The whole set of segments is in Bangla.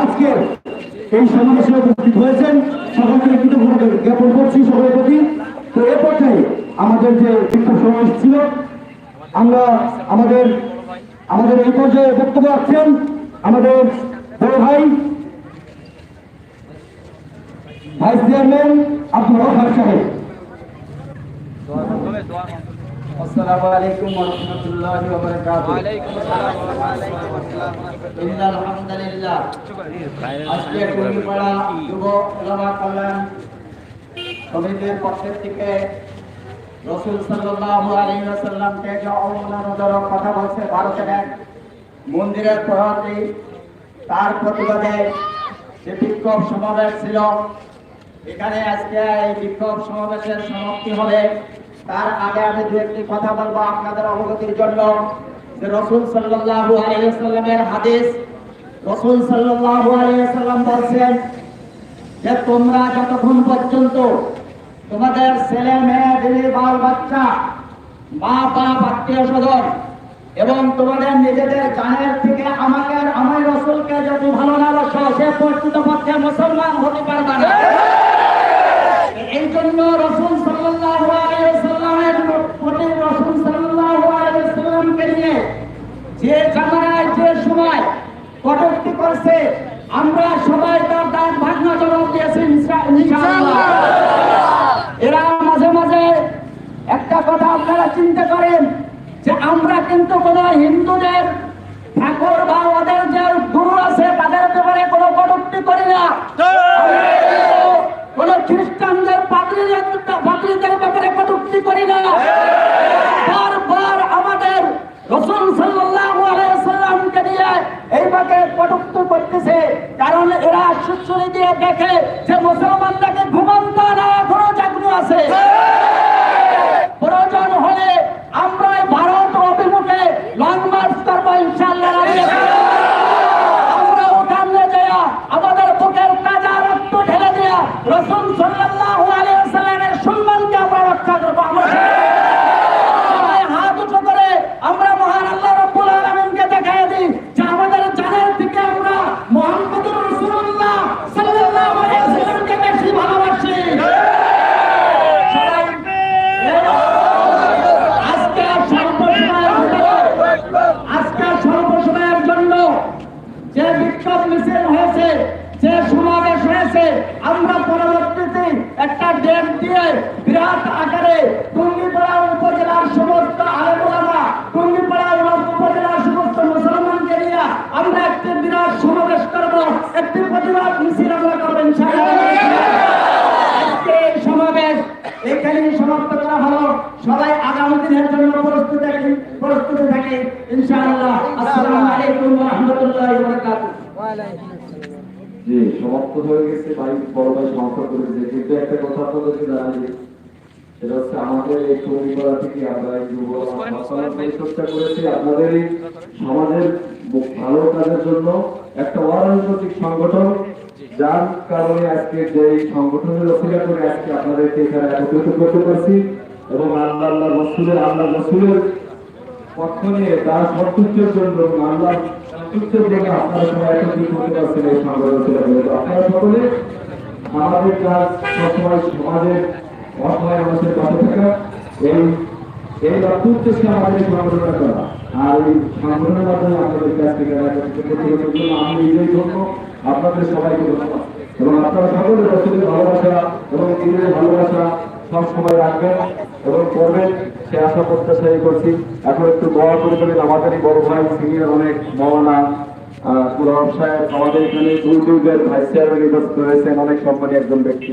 আজকে এই সমাবেশে উপস্থিত হয়েছেন সকলকে কৃতজ্ঞতা জ্ঞাপন করছি সকলের প্রতি। তো এ আমাদের যে বিক্ষোভ সমাবেশ ছিল, আমরা আমাদের আমাদের এই পর্যায়ে বক্তব্য রাখছেন আমাদের বড় ভাই, ভাইস চেয়ারম্যান আব্দুল রহমান সাহেব। السلام عليكم ورحمة الله وبركاته إن الحمد لله আজকে টুঙ্গিপাড়া যুব ওলামা কল্যাণ সমিতির পক্ষের থেকে রসুল সাল্লাল্লাহু আলাইহি ওয়াসাল্লামকে যে অবমাননাজনক কথা বলছে ভারতের এক মন্দিরের প্রহরী তার প্রতিবাদে যে বিক্ষোভ সমাবেশ ছিল এখানে আজকে এই বিক্ষোভ সমাবেশের সমাপ্তি হবে তার আগে আমি দু একটি কথা বলব আপনাদের অবগতির জন্য যে রসুল সাল্লাল্লাহু আলাইহি হাদিস, রসুল সাল্লাল্লাহু আলাইহি সাল্লাম বলছেন যে তোমরা যতক্ষণ পর্যন্ত তোমাদের ছেলে, মেয়ে দিদি বাল, বাচ্চা, মা, বাপ আত্মীয় স্বজন এবং তোমাদের নিজেদের জানের থেকে আমাকে আর আমার রসুলকে যদি ভালো না বসো সে প্রকৃত পক্ষে মুসলমান হতে পারবে না এই জন্য রসুল সাল্লাল্লাহু আলাইহি সাল্লামের প্রতি রসুল সাল্লাল্লাহু আলাইহি সাল্লামকে নিয়ে যে জামানায় যে সময় কটূক্তি করছে আমরা সবাই তার দাঁত ভাঙা জবাব দিয়েছি ইনশা- ইনশাআল্লাহ এরা মাঝে মাঝে একটা কথা আপনারা চিন্তা করেন যে আমরা কিন্তু কোন হিন্দুদের ঠাকুর বা ওদের যে গুরু আছে তাদের ব্যাপারে কোনো কটূক্তি করি না। কোন খ্রিস্টানদের পাত্রীদের ব্যাপারে কটূক্তি করি না। কারণ এরা সুশ্রী দিয়ে দেখে যে মুসলমানটাকে ঘুমন্ত না এখনও জাগ্ন আছে প্রয়োজন হলে আমরা এই ভারত অভিমুখে লং মার্চ করব ইনশাআল্লাহ আমরা ওখানে যাইয়া আমাদের বুকের তাজা রক্ত ঢেলে দেয়া রসুল সাল্লাল্লাহু আলাইহি ওয়াসাল্লামের সম্মানকে আমরা রক্ষা করব আমরা সবাই হাত উঁচু করে আমরা মহান আল্লাহ রাব্বুল আলামিনকে দেখায় দিই যে আমাদের জানের থেকে আমরা মুহাম্মদুর রাসূলুল্লাহ সাল্লাল্লাহু আলাইহি ওয়াসাল্লামকে বেশি ভালোবাসি সবাই আজকে সর্বসময়ের জন্য আজকে সর্বসময়ের জন্য যে বিক্ষোভ মিছিল হয়েছে যে সমাবেশ হয়েছে আমরা পরবর্তীতে একটা ডেট দিয়ে বিরাট আকারে টুঙ্গিপাড়া উপজেলার সমস্ত আলেমুলামা টুঙ্গিপাড়া উপজেলার সমস্ত মুসলমানকে নিয়ে আমরা একটি বিরাট সমাবেশ করব একটি প্রতিবাদ মিছিল আমরা করবেন আজকে এই সমাবেশ এখানেই সমাপ্ত করা হলো। সবাই আগামী দিনের জন্য প্রস্তুত থাকি প্রস্তুত থাকি ইনশাআল্লাহ। আসসালামু আলাইকুম ওয়া রাহমাতুল্লাহি ওয়া বারাকাতুহু। সমাপ্ত হয়ে গেছে ভাই, বড় ভাই সমাপ্ত করেছে। কিন্তু একটা কথা সেটা হচ্ছে আমাদের এই থেকে আমরা এই যুব করেছি। আপনাদের সমাজের ভালো কাজের জন্য একটা অরাজনৈতিক সংগঠন যার কারণে আজকে যে সংগঠনের রসিলা করে আজকে আপনাদেরকে এখানে একত্রিত করতে পারছি এবং আল্লাহ আল্লাহ রসুলের আল্লাহ রসুলের পক্ষ নিয়ে তার সন্তুষ্টের জন্য আল্লাহ সন্তুষ্টের জন্য আপনারা সবাই একত্রিত করতে পারছেন এই সংগঠন আপনারা সকলে আমাদের কাজ সবসময় সমাজের অসহায় মানুষের পাশে থাকা। এই এই লক্ষ্য আমাদের সংগঠনটা করা। আর এই সংগঠনের মাধ্যমে আপনাদের কাছ থেকে আমি নিজেই ধন্য। আপনাদের সবাইকে ধন্যবাদ। এবং আপনারা সকলে রসুলের ভালোবাসা এবং দিনের ভালোবাসা সব সময় রাখবেন এবং করবেন, সে আশা প্রত্যাশাই করছি। এখন একটু দোয়া করে দেবেন আমাদেরই বড় ভাই, সিনিয়র অনেক মহানা কুরব সাহেব, আমাদের এখানে দুই দুইদের ভাইস চেয়ারম্যান নির্বাচিত হয়েছেন, অনেক সম্মানী একজন ব্যক্তি।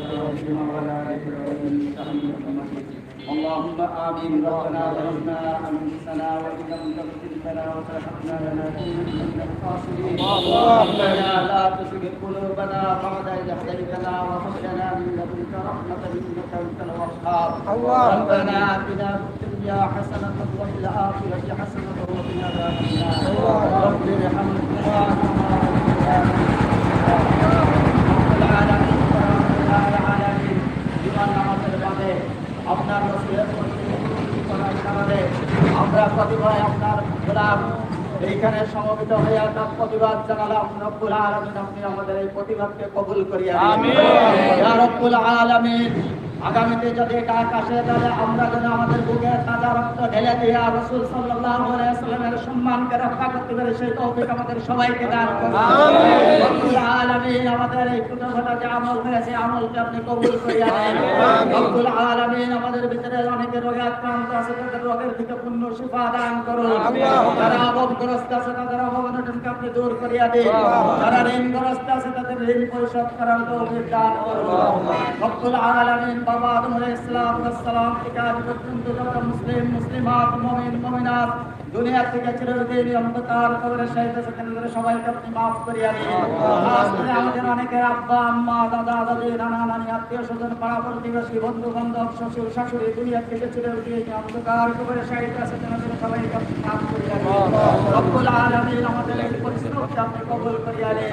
انك اللهم آمين. ربنا ظلمنا أنفسنا وإن لم تغفر لنا وترحمنا لنكونن من الخاسرين. ربنا لا تزغ قلوبنا بعد إذ هديتنا وهب لنا من لدنك رحمة إنك أنت الوهاب. ربنا آتنا في الدنيا حسنة وفي الآخرة حسنة وقنا عذاب النار. رب ارحمنا আপনার রসুলের কারণে আমরা প্রতিভা আপনার গোলাম। এইখানে সমবেত হইয়া তার প্রতিবাদ জানালাম। রব্বুল আলমিন আপনি আমাদের এই প্রতিবাদকে কবুল করিয়া রব্বুল আলামিন। আগামীতে যদি এটা আকাশে তাহলে আমরা যেন আমাদের বুকে তাজা রক্ত ঢেলে দিয়া রসুল সাল্লামের সম্মানকে রক্ষা করতে পারে সেই তৌফিক আমাদের সবাইকে দান আমাদের এই ছোটখাটো যে আমল হয়েছে আমলকে আপনি কবুল করিয়া আলামিন আমাদের ভিতরে অনেকে রোগে আক্রান্ত আছে তাদের রোগের থেকে পূর্ণ শিফা দান করুন। যারা অভাবগ্রস্ত আছে তাদের আপনি দূর করিয়া দিন। যারা ঋণগ্রস্ত আছে তাদের ঋণ পরিশোধ করার তৌফিক দান করুন। আলামিন বাবা আদম আলাইহিস সালাম থেকে আজ পর্যন্ত যত মুসলিম মুসলিমাত মুমিন মুমিনাত দুনিয়া থেকে চিরদিন অন্ধকার কবরে আছে তাদের সবাইকে আপনি মাফ করিয়া দিন। আমাদের অনেকের আব্বা আম্মা দাদা দাদি নানা নানি আত্মীয় স্বজন পাড়া প্রতিবেশী বন্ধু বান্ধব শ্বশুর শাশুড়ি দুনিয়া থেকে চিরদিন অন্ধকার কবরে আছে তাদের সবাইকে আপনি মাফ করিয়া দিন। রব্বুল আলামিন আমাদের এই পরিশ্রমকে আপনি কবুল করিয়া নিন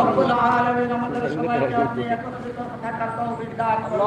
রব্বুল আলামিন আমাদের সবাইকে আপনি একত্রিত থাকার তৌফিক দান করুন।